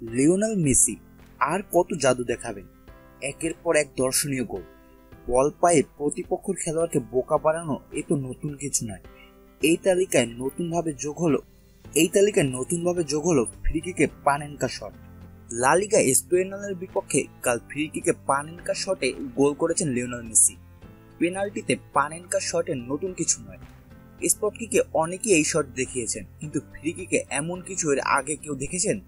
Lionel Messi আর কত জাদু দেখাবেন? একের পর এক দর্শনীয় গোল। বল পায়ে প্রতিপক্ষের খেলোয়াড়কে বোকা বানানো এ তো নতুন কিছু নয়। এই তালিকায় নতুনভাবে যোগ হলো এই তালিকায় নতুনভাবে যোগ হলো ফ্রিকিকে পানেনকা শট। লালিগা স্পেনালের বিপক্ষে কাল ফ্রিকিকে পানেনকা শটে গোল করেছেন লিওনাল মেসি। পেনাল্টিতে পানেনকা শটে নতুন কিছু নয়। স্পটকিকে অনেকেই এই শট দেখিয়েছেন, কিন্তু ফ্রিকিকে এমন কিছু এর আগে কেউ দেখেছেন?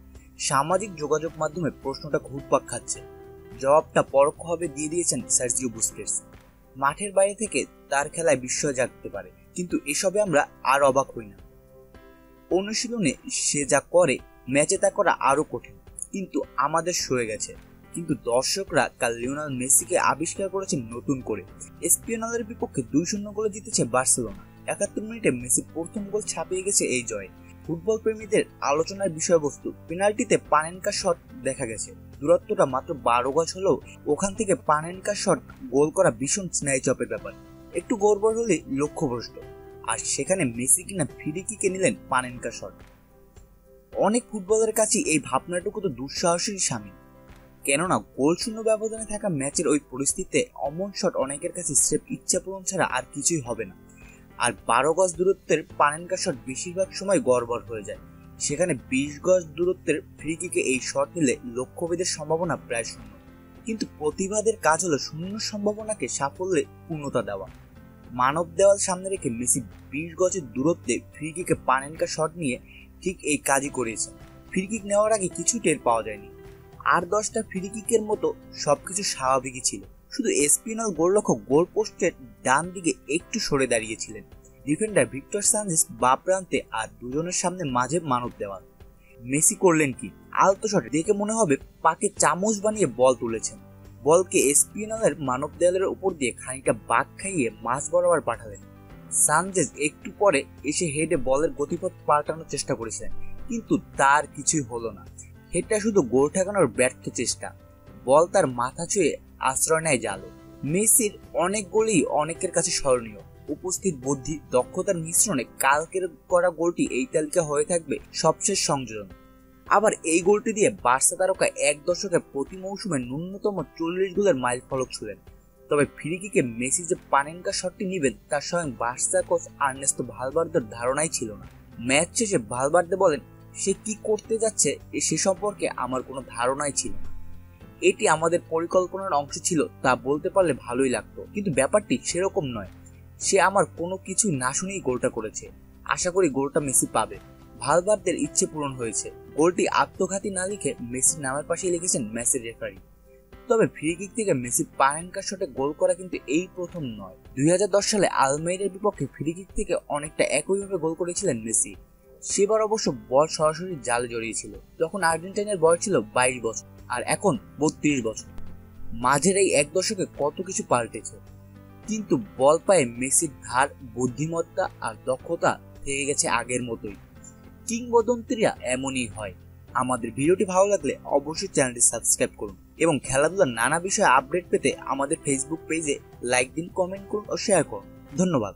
সামাজিক যোগাযোগ মাধ্যমে প্রশ্নটা ঘুরপাক খাচ্ছে। জবাবটা পরোক্ষভাবে দিয়ে দিয়েছেন সার্জিও বুস্কেটস। মাঠের বাইরে থেকে তার খেলায় বিস্ময় জাগতে পারে, কিন্তু এসবে আমরা আর অবাক হই না। অনুশীলনে সে যা করে, ম্যাচে তা করা আরও কঠিন, কিন্তু আমাদের সয়ে গেছে। কিন্তু দর্শকরা কাল লিওনাল মেসিকে আবিষ্কার করেছেন নতুন করে। এসপিওনালের বিপক্ষে দুই শূন্য গোলে জিতেছে বার্সেলোনা। একাত্তর মিনিটে মেসি প্রথম গোল ছাপিয়ে গেছে এই জয়ে। ফুটবল প্রেমীদের আলোচনার বিষয়বস্তু। পেনাল্টিতে পানেনকা শট দেখা গেছে। দূরত্বটা মাত্র বারো গজ হলেও ওখান থেকে পানেনকা শট গোল করা ভীষণ স্নায়ু চপের ব্যাপার। একটু গড়বড় হলে লক্ষ্যভ্রষ্ট। আর সেখানে মেসি কিনা ফিরে কিকে নিলেন পানেনকা শট। অনেক ফুটবলের কাছে এই ভাবনাটুকু তো দুঃসাহসেরই সামিল। কেননা গোল শূন্য ব্যবধানে থাকা ম্যাচের ওই পরিস্থিতিতে অমন শট অনেকের কাছে স্রেফ ইচ্ছা পূরণ ছাড়া আর কিছুই হবে না। আর বারো গজ দূরত্বের পানেনকা শট বেশিরভাগ সময় গড়বড় হয়ে যায়। সেখানে বিশ গজ দূরত্বের ফ্রি কিকে এই শট নিলে লক্ষ্যভেদের সম্ভাবনা প্রায় শূন্য। কিন্তু প্রতিবাদের কাজ হলো শূন্য সম্ভাবনাকে সাফল্যে পূর্ণতা দেওয়া। মানব দেওয়াল সামনে রেখে মেসি বিশ গজের দূরত্বে ফ্রি কিকে পানেনকা শট নিয়ে ঠিক এই কাজই করেছেন। ফ্রি কিক নেওয়ার আগে কিছু টের পাওয়া যায়নি। আর দশটা ফ্রি কিকের মতো সবকিছু স্বাভাবিকই ছিল। শুধু এসপিনাল গোলরক্ষক গোল পোস্টের ডান দিকে একটু সরে দাঁড়িয়েছিলেন। ডিফেন্ডার ভিক্টর সানজেস বা প্রান্তে আর দুজনের সামনে মাঝে মানব দেওয়াল মেসি করলেন কি? আলতো শটে দেখে মনে হবে পাকে চামচ বানিয়ে বল তুলেছেন। বলকে এসপিএনএলের মানব দেয়ালের উপর দিয়ে খানিকটা বাঘ খাইয়ে মাছ বরাবর পাঠালেন। সানজেস একটু পরে এসে হেডে বলের গতিপথ পাল্টানোর চেষ্টা করেছিলেন, কিন্তু তার কিছুই হলো না। হেডটা শুধু গোল ঠেকানোর ব্যর্থ চেষ্টা। বল তার মাথা ছুঁয়ে আশ্রয় নেয় জালে মেসির অনেক গোলই অনেকের কাছে স্মরণীয়। উপস্থিত বুদ্ধি, দক্ষতার মিশ্রণে কালকের করা গোলটি এই তালিকা হয়ে থাকবে সবশেষ সংযোজন। আবার এই গোলটি দিয়ে বার্সা তারকা এক দশকে প্রতি মৌসুমে ন্যূনতম চল্লিশ গোলের মাইল ফলক ছুলেন। তবে ফিরিকিকে মেসি যে পানেনকা শটটি নেবেন তার স্বয়ং বার্সা কোচ আর্নেস্তো ভালবার্দের ধারণাই ছিল না। ম্যাচ শেষে ভালবার্দে বলেন, সে কি করতে যাচ্ছে সে সম্পর্কে আমার কোনো ধারণাই ছিল না। এটি আমাদের পরিকল্পনার অংশ ছিল, তা বলতে পারলে ভালোই লাগতো। কিন্তু ব্যাপারটি সেরকম নয়। সে আমার কোনো কিছু না শুনেই গোলটা করেছে। আশা করি গোলটা মেসি পাবে। ভালবারদের ইচ্ছে পূরণ হয়েছে। গোলটি আত্মঘাতী না লিখে মেসির নামের পাশেই লিখেছেন মেসির রেফারি। তবে ফ্রি কিক থেকে মেসি পায়েনকার শটে গোল করা কিন্তু এই প্রথম নয়। দুই সালে আলমেইরের বিপক্ষে ফ্রি কিক থেকে অনেকটা একইভাবে গোল করেছিলেন মেসি। সেবার অবশ্য বল সরাসরি জালে জড়িয়েছিল তখন আর্জেন্টিনার বয়স ছিল বাইশ বছর। আর এখন বত্রিশ বছর। মাঝের এই এক দশকে কত কিছু পাল্টেছে, কিন্তু বল পায়ে মেসির ধার, বুদ্ধিমত্তা আর দক্ষতা থেকে গেছে আগের মতোই। কিংবদন্তিরা এমনই হয়। আমাদের ভিডিওটি ভালো লাগলে অবশ্যই চ্যানেলটি সাবস্ক্রাইব করুন এবং খেলাধুলার নানা বিষয়ে আপডেট পেতে আমাদের ফেসবুক পেজে লাইক দিন কমেন্ট করুন ও শেয়ার করুন। ধন্যবাদ।